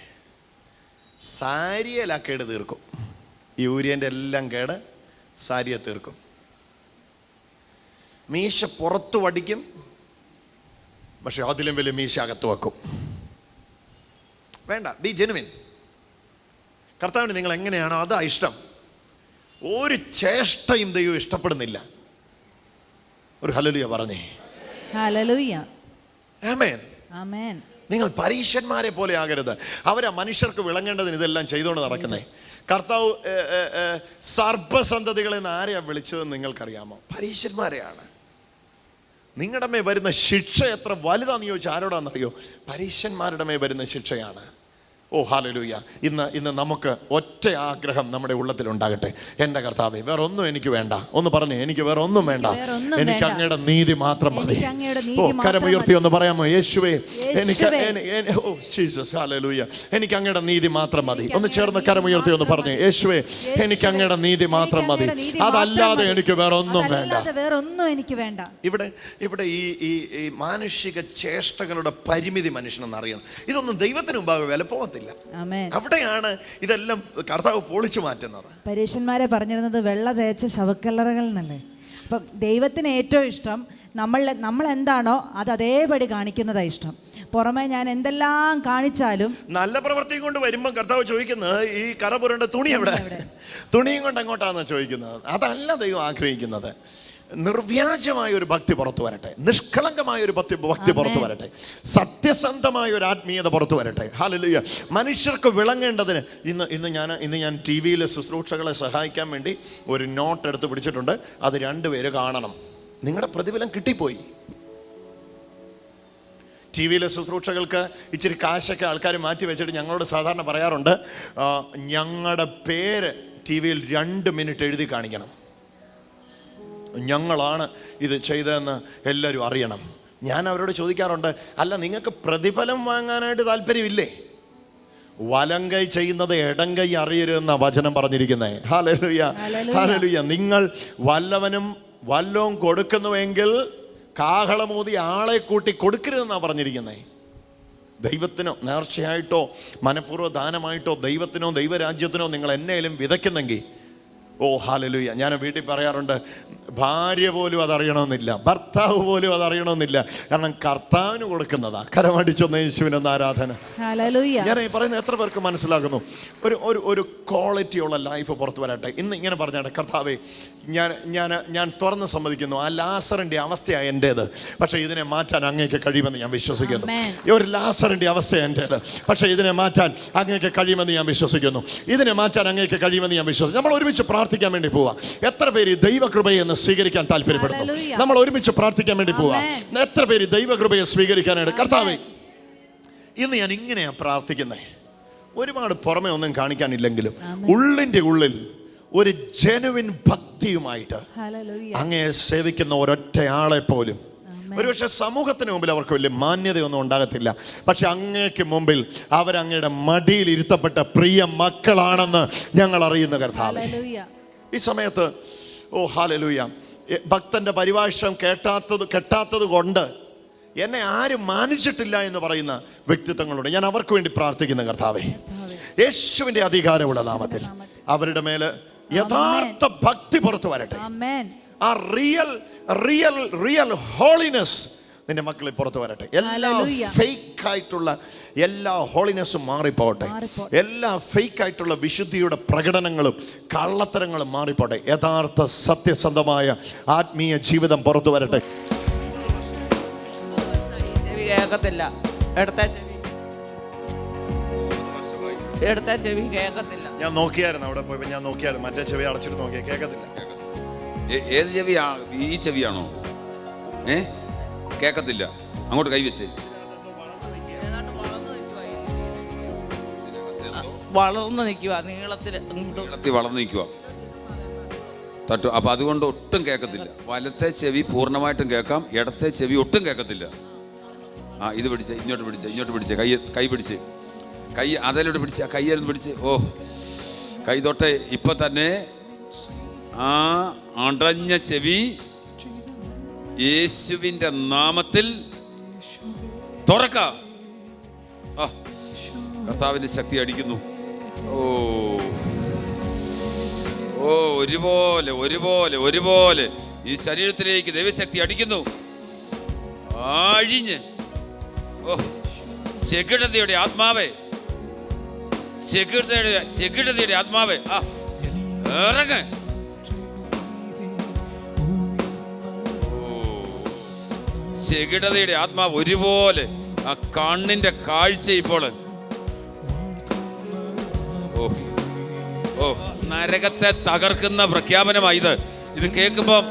സാരിയല കേട് തീർക്കും. ഈ ഊര്യന്റെ എല്ലാം കേട് സാരിയെ തീർക്കും. മീശ പുറത്തു വടിക്കും പക്ഷെ അതിലും വലിയ മീശ അകത്ത് വെക്കും. വേണ്ട ബി ജെനുവിൻ. കർത്താവിന് നിങ്ങൾ എങ്ങനെയാണോ അതാ ഇഷ്ടം. ഒരു ചേഷ്ടയും ദൈവം ഇഷ്ടപ്പെടുന്നില്ല. ഒരു ഹലലുയ പറഞ്ഞേ. നിങ്ങൾ പരീക്ഷന്മാരെ പോലെ ആകരുത്. അവരാ മനുഷ്യർക്ക് വിളങ്ങേണ്ടതിന് ഇതെല്ലാം ചെയ്തുകൊണ്ട് നടക്കുന്നേ. കർത്താവ് ഏ, ഏ, ഏ, സർപ്പസന്തതികളെ നിന്ന് ആരെയാ വിളിച്ചതെന്ന് നിങ്ങൾക്കറിയാമോ? പരീക്ഷന്മാരെയാണ് നിങ്ങളുടെ മേ വരുന്ന ശിക്ഷ എത്ര വലുതാന്ന് ചോദിച്ചാൽ ആരോടാണെന്നറിയോ പരീക്ഷന്മാരുടെ മേ വരുന്ന ശിക്ഷയാണ്. ഓ ഹാലലൂയ ഇന്ന് ഇന്ന് നമുക്ക് ഒറ്റ ആഗ്രഹം നമ്മുടെ ഉള്ളത്തിൽ ഉണ്ടാകട്ടെ. എന്റെ കർത്താവെ വേറെ ഒന്നും എനിക്ക് വേണ്ട. ഒന്ന് പറഞ്ഞു എനിക്ക് വേറെ ഒന്നും വേണ്ട. എനിക്ക്. അങ്ങയുടെ നീതി മാത്രം മതി. ഓ കരമുയർത്തി ഒന്ന് പറയാമോ? യേശുവേ എനിക്ക് ഓ ജീസസ് ഹാലലൂയ എനിക്ക് അങ്ങയുടെ നീതി മാത്രം മതി. ഒന്ന് ചേർന്ന് കരമുയർത്തി ഒന്ന് പറഞ്ഞു. യേശുവേ എനിക്ക് അങ്ങയുടെ നീതി മാത്രം മതി. അതല്ലാതെ എനിക്ക് വേറെ ഒന്നും വേണ്ട. വേറെ ഒന്നും എനിക്ക് വേണ്ട. ഇവിടെ ഇവിടെ ഈ ഈ ഈ മാനുഷിക ചേഷ്ടകളുടെ പരിമിതി മനുഷ്യനെന്ന് അറിയണം ഇതൊന്നും ദൈവത്തിന് മുമ്പാകെ വില പോകത്തില്ല ആമേൻ. അവിടെയാണ് ഇതെല്ലാം കർത്താവ് പൊളിച്ചു മാറ്റുന്നത്. പരീക്ഷന്മാരെ പറഞ്ഞിരുന്നത് വെള്ള തേച്ച ശവക്കല്ലറകൾ എന്നല്ലേ? അപ്പം ദൈവത്തിന് ഏറ്റവും ഇഷ്ടം നമ്മൾ നമ്മൾ എന്താണോ അത് അതേപടി കാണിക്കുന്നതാണ് ഇഷ്ടം. പുറമെ ഞാൻ എന്തെല്ലാം കാണിച്ചാലും നല്ല പ്രവൃത്തി കൊണ്ട് വരുമ്പോൾ കർത്താവ് ചോദിക്കുന്നത് ഈ കറപുരണ്ട തുണി എവിടെ? തുണിയും കൊണ്ട് എങ്ങോട്ടാണെന്ന് ചോദിക്കുന്നത്? അതല്ല ദൈവം ആഗ്രഹിക്കുന്നത്. നിർവ്യാജമായ ഒരു ഭക്തി പുറത്തു വരട്ടെ. നിഷ്കളങ്കമായ ഒരു ഭക്തി ഭക്തി പുറത്തു വരട്ടെ. സത്യസന്ധമായ ഒരു ആത്മീയത പുറത്തു വരട്ടെ. ഹാലലുയ്യ മനുഷ്യർക്ക് വിളങ്ങേണ്ടതിന് ഇന്ന് ഇന്ന് ഞാൻ ഇന്ന് ഞാൻ ടി വിയിലെ ശുശ്രൂഷകളെ സഹായിക്കാൻ വേണ്ടി ഒരു നോട്ട് എടുത്ത് പിടിച്ചിട്ടുണ്ട്. അത് രണ്ടുപേര് കാണണം. നിങ്ങളുടെ പ്രതിഫലം കിട്ടിപ്പോയി. ടി വിയിലെ ശുശ്രൂഷകൾക്ക് ഇച്ചിരി കാശൊക്കെ ആൾക്കാർ മാറ്റി വെച്ചിട്ട് ഞങ്ങളോട് സാധാരണ പറയാറുണ്ട് ഞങ്ങളുടെ പേര് ടി വിയിൽ രണ്ട് മിനിറ്റ് എഴുതി കാണിക്കണം. ഞങ്ങളാണ് ഇത് ചെയ്തതെന്ന് എല്ലാവരും അറിയണം. ഞാൻ അവരോട് ചോദിക്കാറുണ്ട് അല്ല നിങ്ങൾക്ക് പ്രതിഫലം വാങ്ങാനായിട്ട് താല്പര്യമില്ലേ? വലം കൈ ചെയ്യുന്നത് ഇടം കൈ അറിയരുതെന്ന വചനം പറഞ്ഞിരിക്കുന്നത് ഹാലലുയ ഹാലലുയ്യ ഹാലലുയ നിങ്ങൾ വല്ലവനും വല്ലവും കൊടുക്കുന്നുവെങ്കിൽ കാഹളമൂതി ആളെ കൂട്ടി കൊടുക്കരുതെന്നാണ് പറഞ്ഞിരിക്കുന്നത് ദൈവത്തിനോ നേർച്ചയായിട്ടോ മനഃപൂർവ ദാനമായിട്ടോ ദൈവത്തിനോ ദൈവരാജ്യത്തിനോ നിങ്ങൾ എന്നേലും വിതയ്ക്കുന്നെങ്കിൽ. ഓ ഹാലലുയ ഞാൻ വീട്ടിൽ പറയാറുണ്ട് ഭാര്യ പോലും അതറിയണമെന്നില്ല ഭർത്താവ് പോലും അതറിയണമെന്നില്ല. കാരണം കർത്താവിന് കൊടുക്കുന്നതാ. കരമടിച്ചൊന്ന് യേശുവിനൊന്ന് ആരാധന. ഞാൻ ഈ പറയുന്നത് എത്ര പേർക്ക് മനസ്സിലാകുന്നു? ഒരു ഒരു ഒരു ക്വാളിറ്റിയുള്ള ലൈഫ് പുറത്തു വരട്ടെ. ഇന്ന് ഇങ്ങനെ പറഞ്ഞാട്ടെ കർത്താവേ ഞാൻ ഞാൻ ഞാൻ തുറന്ന് സമ്മതിക്കുന്നു. ആ ലാസറിന്റെ അവസ്ഥയാണ് എന്റേത് പക്ഷേ ഇതിനെ മാറ്റാൻ അങ്ങേക്ക് കഴിയുമെന്ന് ഞാൻ വിശ്വസിക്കുന്നു. ഈ ഒരു ലാസറിന്റെ അവസ്ഥ എന്റേത് പക്ഷേ ഇതിനെ മാറ്റാൻ അങ്ങേക്ക് കഴിയുമെന്ന് ഞാൻ വിശ്വസിക്കുന്നു. ഇതിനെ മാറ്റാൻ അങ്ങേക്ക് കഴിയുമെന്ന് ഞാൻ വിശ്വസിക്കുന്നു. നമ്മൾ ഒരുമിച്ച് പ്രാർത്ഥിക്കാൻ വേണ്ടി പോവാം. എത്ര പേര് ഈ ദൈവകൃപയെ എന്ന് സ്വീകരിക്കാൻ താല്പര്യപ്പെടുന്നു. നമ്മൾ ഒരുമിച്ച് പ്രാർത്ഥിക്കാൻ വേണ്ടി പോവാം. എത്ര പേര് ദൈവകൃപയെ സ്വീകരിക്കാനായിട്ട്? കർത്താവേ ഇന്ന് ഞാൻ ഇങ്ങനെയാണ് പ്രാർത്ഥിക്കുന്നത് ഒരുപാട് പുറമെ ഒന്നും കാണിക്കാനില്ലെങ്കിലും ഉള്ളിന്റെ ഉള്ളിൽ ഒരു ജനുവിൻ ഭക്തിയുമായിട്ട് അങ്ങയെ സേവിക്കുന്ന ഒരൊറ്റയാളെ പോലും. ഒരുപക്ഷെ സമൂഹത്തിന് മുമ്പിൽ അവർക്ക് വലിയ മാന്യതയൊന്നും ഉണ്ടാകത്തില്ല. പക്ഷെ അങ്ങേക്ക് മുമ്പിൽ അവരങ്ങയുടെ മടിയിൽ ഇരുത്തപ്പെട്ട പ്രിയ മക്കളാണെന്ന് ഞങ്ങൾ അറിയുന്ന കർത്താവ്. ഈ സമയത്ത് ഓ ഹാലലൂയ. ഭക്തന്റെ പരിഭാഷം കേട്ടാത്തത് കെട്ടാത്തത് കൊണ്ട് എന്നെ ആരും മാനിച്ചിട്ടില്ല എന്ന് പറയുന്ന വ്യക്തിത്വങ്ങളുണ്ട്. ഞാൻ അവർക്ക് വേണ്ടി പ്രാർത്ഥിക്കുന്ന കർത്താവേ യേശുവിന്റെ അധികാരമുള്ള നാമത്തിൽ അവരുടെ മേലെ യഥാർത്ഥ ഭക്തി പുറത്തു വരട്ടെ. ആ റിയൽ റിയൽ റിയൽ ഹോളിനെസ് നിന്റെ മക്കളിൽ പുറത്തു വരട്ടെ. എല്ലാ. ഫേക്ക് ആയിട്ടുള്ള എല്ലാ ഹോളിനെസ്സും മാറിപ്പോട്ടെ. എല്ലാ ഫേക്ക് ആയിട്ടുള്ള വിശുദ്ധിയുടെ പ്രകടനങ്ങളും കള്ളത്തരങ്ങളും മാറിപ്പോട്ടെ യഥാർത്ഥ സത്യസന്ധമായ ആത്മീയ ജീവിതം പുറത്തു വരട്ടെ. കേൾക്കത്തില്ല. ചെവി. ഇടത്തെ ചെവി കേൾക്കത്തില്ല. ഞാൻ നോക്കിയായിരുന്നു അവിടെ പോയപ്പോ ഞാൻ നോക്കിയായിരുന്നു. മറ്റേ ചെവി അടച്ചിട്ട് നോക്കിയാ കേൾക്കത്തില്ല. ഏത് ചെവിയാ? ഈ ചെവിയാണോ? ഏ? കേക്കത്തില്ല. അങ്ങോട്ട് കൈവച്ച് വളർന്ന് നിൽക്കുക നീളത്തിൽ വളർന്നു നിൽക്കുക തട്ടു അപ്പൊ അതുകൊണ്ട് ഒട്ടും കേൾക്കത്തില്ല വലത്തെ ചെവി പൂർണമായിട്ടും കേൾക്കാം ഇടത്തെ ചെവി ഒട്ടും കേൾക്കത്തില്ല ആ ഇത് പിടിച്ചേ ഇങ്ങോട്ട് പിടിച്ചേ ഇങ്ങോട്ട് പിടിച്ചേ കൈ കൈ പിടിച്ച്. കൈ അതിലോട്ട് പിടിച്ച് കൈയായിരുന്നു പിടിച്ച് ഓ. കൈ തൊട്ടേ ഇപ്പൊ തന്നെ ആ അടഞ്ഞ ചെവി യേശുവിന്റെ നാമത്തിൽ തുറക്ക. ആ കർത്താവിന്റെ ശക്തി അടിക്കുന്നു. ഓ. ഓ ഒരുപോലെ ഒരുപോലെ ഒരുപോലെ. ഈ ശരീരത്തിലേക്ക് ദൈവശക്തി അടിക്കുന്നു. ആഴിഞ്ഞ്. ഓ ചെകിടതയുടെ ആത്മാവേ. ചെകിടതയുടെ ചെകിടതയുടെ ആത്മാവേ. ആ ഇറങ്ങ. ചെകിടതയുടെ ആത്മാവ് ഒരുപോലെ ആ കണ്ണിന്റെ കാഴ്ച ഇപ്പോൾ. ഓ ഓ നരകത്തെ തകർക്കുന്ന പ്രഖ്യാപനമായി ഇത്. ഇത് കേൾക്കുമ്പോൾ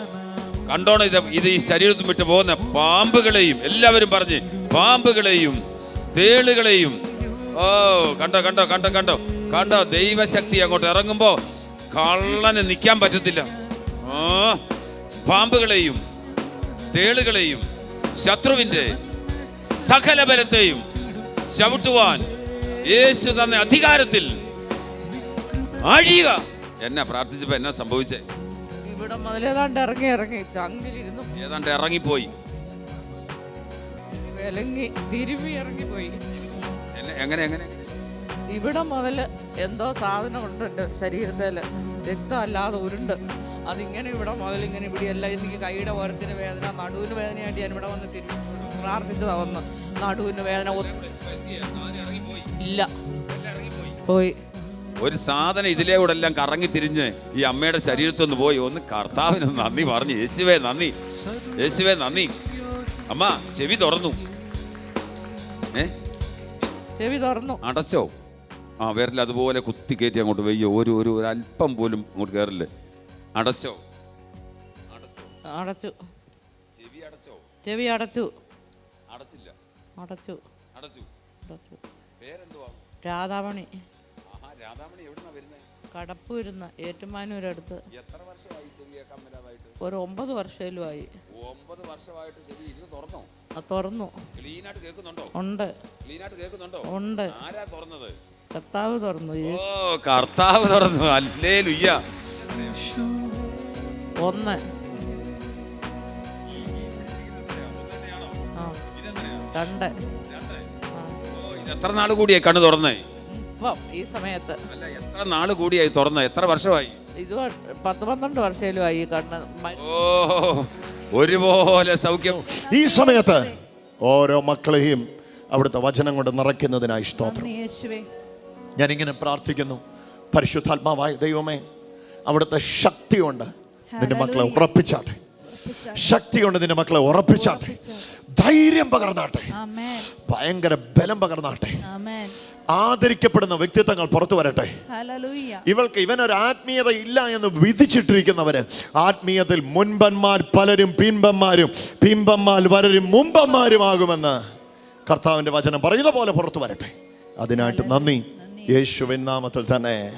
കണ്ടോണം ഇത് ഇത് ഈ ശരീരത്തിൽ വിട്ട് പോകുന്ന പാമ്പുകളെയും എല്ലാവരും പറഞ്ഞ് പാമ്പുകളെയും തേളുകളെയും. ഓ ഓ കണ്ടോ കണ്ടോ കണ്ടോ കണ്ടോ കണ്ടോ ദൈവശക്തി അങ്ങോട്ട് ഇറങ്ങുമ്പോ കള്ളന് നിൽക്കാൻ പറ്റത്തില്ല. ആ പാമ്പുകളെയും തേളുകളെയും ശത്രുവിന്റെ സകല ബലത്തെയും ചവിട്ടുവാൻ യേശു തന്ന അധികാരത്തിൽ അഴിയുക. എന്നെ പ്രാർത്ഥിച്ചപ്പോ എന്നാ സംഭവിച്ചേ? ഇവിടെ മുതൽ ഏതാണ്ട് ഇറങ്ങി ഇറങ്ങി. ചങ്കിലിരുന്നു ഏതാണ്ട് ഇറങ്ങിപ്പോയി. വിലങ്ങി ഇറങ്ങിപ്പോയി. എന്നെ- എങ്ങനെ എങ്ങനെ? ഇവിടെ മുതൽ എന്തോ സാധനം ഉണ്ട് എന്റെ ശരീരത്തിൽ രക്തമല്ലാതെ ഉരുണ്ട്. അതിങ്ങനെ ഇവിടെ മുതൽ ഇങ്ങനെ ഇവിടെ എല്ലാം എനിക്ക് കൈയുടെ ഓരത്തിന് വേദന നടുവിന് വേദനയായിട്ട് ഞാൻ ഇവിടെ വന്ന് തിരി പ്രാർത്ഥിച്ചതാ വന്ന്. നടുവിന് വേദന ഇല്ല. പോയി. ഒരു സാധനം ഇതിലേ കൂടെ എല്ലാം കറങ്ങി തിരിഞ്ഞ് ഈ അമ്മയുടെ ശരീരത്തൊന്ന് പോയി. ഒന്ന് കർത്താവിന് നന്ദി പറഞ്ഞു. യേശുവേ നന്ദി. യേശുവേ നന്ദി. അമ്മ ചെവി തുറന്നു. ഏ? ചെവി തുറന്നു. അടച്ചോ? ആ വിരൽ അതുപോലെ കുത്തി കയറ്റി അങ്ങോട്ട് വെയ്യോ. ഒരു ഒരു ഒരു അല്പം പോലും അങ്ങോട്ട് കയറില്ലേ? അടച്ചോ? അടച്ചോ. അടച്ചു. ചെവി അടച്ചോ? ചെവി അടച്ചു. അടച്ചില്ല. അടച്ചു. അടച്ചു. അടച്ചു. പേരെന്തുവാ? രാധാമണി. ആഹാ രാധാമണി എവിടുന്നാ വരുന്നേ? ഏറ്റുമാനൂർ ഏറ്റുമാനൂരടുത്ത്. എത്ര വർഷമായി ചെവി കേൾക്കാൻ മേലാതായിട്ട് ഒരു ഒമ്പത് വർഷയിലുമായി ഒമ്പത് വർഷമായിട്ട് ചെവി ഇന്ന് തുറന്നോ? ആ തുറന്നു. ക്ലീൻ ആയിട്ട് കേൾക്കുന്നുണ്ടോ? ഉണ്ട്. ക്ലീൻ ആയിട്ട് കേൾക്കുന്നുണ്ടോ? ഉണ്ട്. ആരാ തുറന്നത്? കർത്താവ് തുറന്നു. ഓ കർത്താവ് തുറന്നു. അല്ലേ ലുയ്യ ഒന്ന്. രണ്ട്. എത്ര നാൾ കൂടിയായി കണ്ണു തുറന്നേ? ഇപ്പം ഈ സമയത്ത്. അല്ല എത്ര നാൾ കൂടിയായി തുറന്നേ? എത്ര വർഷമായി? ഇത് പത്ത് പന്ത്രണ്ട് വർഷയിലുമായി ആയി കണ്ണ്. ഓ ഒരുപോലെ സൗഖ്യം. ഈ സമയത്ത് ഓരോ മക്കളെയും അവിടുത്തെ വചനം കൊണ്ട് നിറയ്ക്കുന്നതിനായി സ്തോത്രം. ഞാനിങ്ങനെ പ്രാർത്ഥിക്കുന്നു. പരിശുദ്ധാത്മാവായ ദൈവമേ അവിടുത്തെ ശക്തിയുണ്ട്. നിന്റെ മക്കളെ ഉറപ്പിച്ചാട്ടെ. ശക്തിയുണ്ട് നിന്റെ മക്കളെ ഉറപ്പിച്ചാട്ടെ. ധൈര്യം പകർന്നാട്ടെ. ഭയങ്കര ബലം പകർന്നാട്ടെ. ആദരിക്കപ്പെടുന്ന വ്യക്തിത്വങ്ങൾ പുറത്തു വരട്ടെ. ഇവൾക്ക് ഇവനൊരു ആത്മീയത ഇല്ല എന്ന് വിധിച്ചിട്ടിരിക്കുന്നവര് ആത്മീയത്തിൽ മുൻപന്മാർ പലരും പിൻപന്മാരും പിമ്പന്മാർ വരരും മുമ്പന്മാരുമാകുമെന്ന് കർത്താവിന്റെ വചനം പറയുന്ന പോലെ പുറത്തു വരട്ടെ. അതിനായിട്ട് നന്ദി. യേശുവിൻ നാമത്തിൽ തന്നെ.